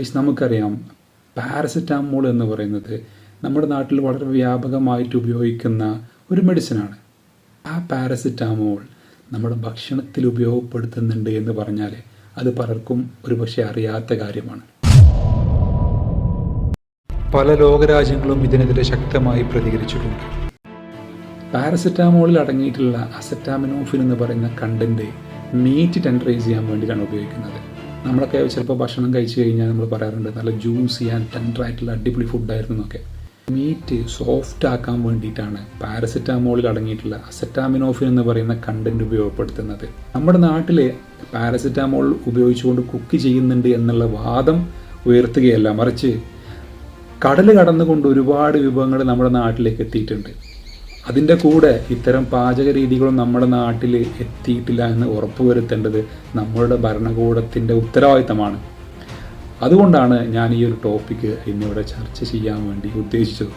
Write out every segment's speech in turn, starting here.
Guys നമുക്കറിയാം paracetamol എന്ന് പറയുന്നത് നമ്മുടെ നാട്ടിൽ വളരെ വ്യാപകമായിട്ട് ഉപയോഗിക്കുന്ന ഒരു മെഡിസിനാണ്. ആ പാരസെറ്റാമോൾ നമ്മുടെ ഭക്ഷണത്തിൽ ഉപയോഗപ്പെടുത്തുന്നുണ്ട് എന്ന് പറഞ്ഞാൽ അത് പലർക്കും ഒരുപക്ഷെ അറിയാത്ത കാര്യമാണ്. പല ലോകരാജ്യങ്ങളും ഇതിനെതിരെ ശക്തമായി പ്രതികരിച്ചിട്ടുണ്ട്. പാരസെറ്റാമോളിൽ അടങ്ങിയിട്ടുള്ള അസറ്റാമിനോഫിൻ എന്ന് പറയുന്ന കണ്ടന്റ് മീറ്റ് ടെൻഡറൈസ് ചെയ്യാൻ വേണ്ടിയിട്ടാണ് ഉപയോഗിക്കുന്നത്. നമ്മളൊക്കെ ചിലപ്പോൾ ഭക്ഷണം കഴിച്ചു കഴിഞ്ഞാൽ നമ്മൾ പറയാറുണ്ട് നല്ല ജ്യൂസ് ചെയ്യാൻ ടെൻഡർ ആയിട്ടുള്ള അടിപൊളി ഫുഡായിരുന്നു എന്നൊക്കെ. മീറ്റ് സോഫ്റ്റ് ആക്കാൻ വേണ്ടിയിട്ടാണ് പാരസെറ്റാമോളിൽ അടങ്ങിയിട്ടുള്ള അസെറ്റാമിനോഫിൻ എന്ന് പറയുന്ന കണ്ടന്റ് ഉപയോഗപ്പെടുത്തുന്നത്. നമ്മുടെ നാട്ടിൽ പാരസെറ്റാമോൾ ഉപയോഗിച്ചുകൊണ്ട് കുക്ക് ചെയ്യുന്നുണ്ട് എന്നുള്ള വാദം ഉയർത്തുകയല്ല മറിച്ച് കടൽ കടന്നുകൊണ്ട് ഒരുപാട് വിഭവങ്ങൾ നമ്മുടെ നാട്ടിലേക്ക് എത്തിയിട്ടുണ്ട്. അതിന്റെ കൂടെ ഇത്തരം പാചക രീതികളും നമ്മുടെ നാട്ടിൽ എത്തിയിട്ടില്ല എന്ന് ഉറപ്പുവരുത്തേണ്ടത് നമ്മളുടെ ഭരണകൂടത്തിന്റെ ഉത്തരവാദിത്തമാണ്. അതുകൊണ്ടാണ് ഞാൻ ഈ ഒരു ടോപ്പിക്ക് ഇന്നിവിടെ ചർച്ച ചെയ്യാൻ വേണ്ടി ഉദ്ദേശിച്ചത്.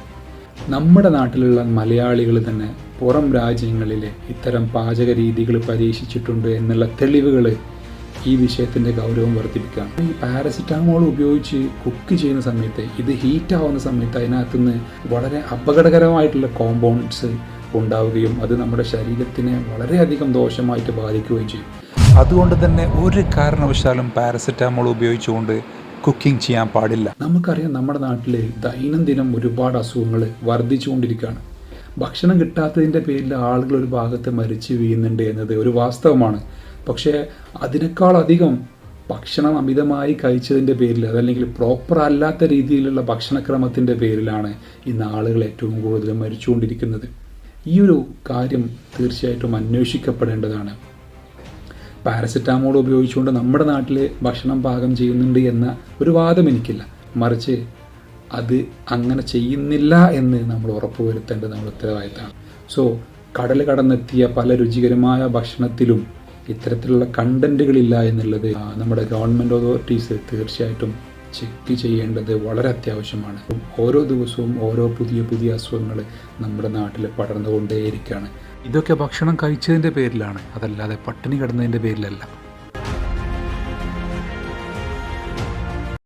നമ്മുടെ നാട്ടിലുള്ള മലയാളികൾ തന്നെ പുറം രാജ്യങ്ങളിലെ ഇത്തരം പാചക രീതികൾ പരീക്ഷിച്ചിട്ടുണ്ട് എന്നുള്ള തെളിവുകൾ ഈ വിഷയത്തിന്റെ ഗൗരവം വർദ്ധിപ്പിക്കാം ഈ പാരസിറ്റാമോൾ ഉപയോഗിച്ച് കുക്ക് ചെയ്യുന്ന സമയത്ത് ഇത് ഹീറ്റ് ആവുന്ന സമയത്ത് അതിനകത്തുനിന്ന് വളരെ അപകടകരമായിട്ടുള്ള കോമ്പൗണ്ട്സ് ഉണ്ടാവുകയും അത് നമ്മുടെ ശരീരത്തിനെ വളരെയധികം ദോഷമായിട്ട് ബാധിക്കുകയും ചെയ്യും. അതുകൊണ്ട് തന്നെ ഒരു കാരണവശാലും പാരസെറ്റാമോൾ ഉപയോഗിച്ചുകൊണ്ട് കുക്കിംഗ് ചെയ്യാൻ പാടില്ല. നമുക്കറിയാം നമ്മുടെ നാട്ടിൽ ദൈനംദിനം ഒരുപാട് അസുഖങ്ങൾ വർദ്ധിച്ചുകൊണ്ടിരിക്കുകയാണ്. ഭക്ഷണം കിട്ടാത്തതിന്റെ പേരിൽ ആളുകൾ ഒരു ഭാഗത്ത് മരിച്ചു വീഴുന്നുണ്ട് എന്നത് ഒരു വാസ്തവമാണ്. പക്ഷേ അതിനേക്കാളധികം ഭക്ഷണം അമിതമായി കഴിച്ചതിന്റെ പേരിൽ അതല്ലെങ്കിൽ പ്രോപ്പർ അല്ലാത്ത രീതിയിലുള്ള ഭക്ഷണക്രമത്തിന്റെ പേരിലാണ് ഇന്ന് ആളുകൾ ഏറ്റവും കൂടുതൽ മരിച്ചുകൊണ്ടിരിക്കുന്നത്. ഈ ഒരു കാര്യം തീർച്ചയായിട്ടും അന്വേഷിക്കപ്പെടേണ്ടതാണ്. പാരസെറ്റാമോൾ ഉപയോഗിച്ചുകൊണ്ട് നമ്മുടെ നാട്ടിൽ ഭക്ഷണം പാകം ചെയ്യുന്നുണ്ട് എന്ന ഒരു വാദം എനിക്കില്ല. മറിച്ച് അത് അങ്ങനെ ചെയ്യുന്നില്ല എന്ന് നമ്മൾ ഉറപ്പുവരുത്തേണ്ടത് നമ്മൾ ഉത്തരവാദിത്തമാണ്. സോ കടൽ കടന്നെത്തിയ പല രുചികരമായ ഭക്ഷണത്തിലും ഇത്തരത്തിലുള്ള കണ്ടന്റുകളില്ല എന്നുള്ളത് നമ്മുടെ ഗവൺമെന്റ് അതോറിറ്റീസ് തീർച്ചയായിട്ടും ചെക്ക് ചെയ്യേണ്ടത് വളരെ അത്യാവശ്യമാണ്. ഓരോ ദിവസവും ഓരോ പുതിയ പുതിയ അസുഖങ്ങൾ നമ്മുടെ നാട്ടിൽ പടർന്നുകൊണ്ടേയിരിക്കുകയാണ് ഇതൊക്കെ ഭക്ഷണം കഴിച്ചതിന്റെ പേരിലാണ്. അതല്ലാതെ പട്ടിണി കിടന്നതിന്റെ പേരിലല്ല.